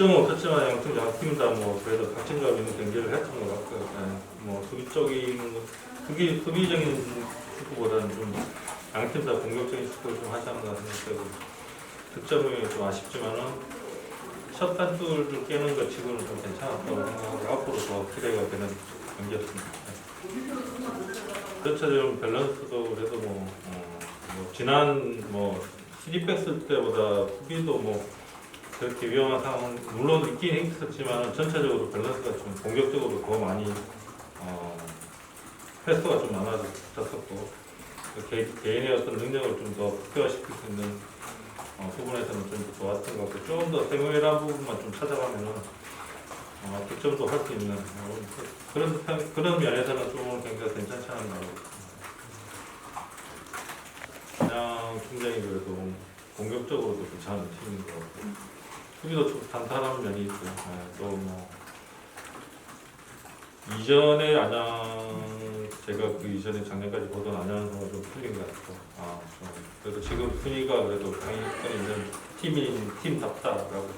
결정은 없었지만 아무튼 양팀 다뭐 그래도 같은 점에는 경기를 했던 것 같고요. 네. 뭐 수비적인 그게 뭐 수비적인 축구보다는 좀 양팀 다 공격적인 축구를 좀 하지 않나 생각되고 득점이 좀 아쉽지만은 샷단둘 깨는 것 치고는 좀 괜찮았다고 생각하고 앞으로 더 기대가 되는 경기였습니다. 네. 전체적인 밸런스도 그래도 뭐, 어, 뭐 지난 뭐 시집했을 때보다 수비도 뭐 그렇게 위험한 상황 물론 있긴 있었지만 전체적으로 밸런스가 좀 공격적으로 더 많이 어, 패스가 좀 많아졌었고 그 개, 개인의 어떤 능력을 좀 더 극대화시킬 수 있는 어, 부분에서는 좀 더 좋았던 것 같고 조금 더 세밀한 부분만 좀 찾아가면은 어, 득점도 할 수 있는 어, 그- 그런 편- 그런 면에서는 좀 굉장히 괜찮지 않나 그냥 굉장히 그래도 공격적으로도 괜찮은 팀인 것 같고 수비도 좀 단단한 면이 있고 네, 또뭐 이전에 안양 제가 그 이전에 작년까지 보던 안양성과 좀 틀린 것 같고 아, 좀 그래도 지금 분위기가 그래도 강력한 있는 팀인 팀답다라고.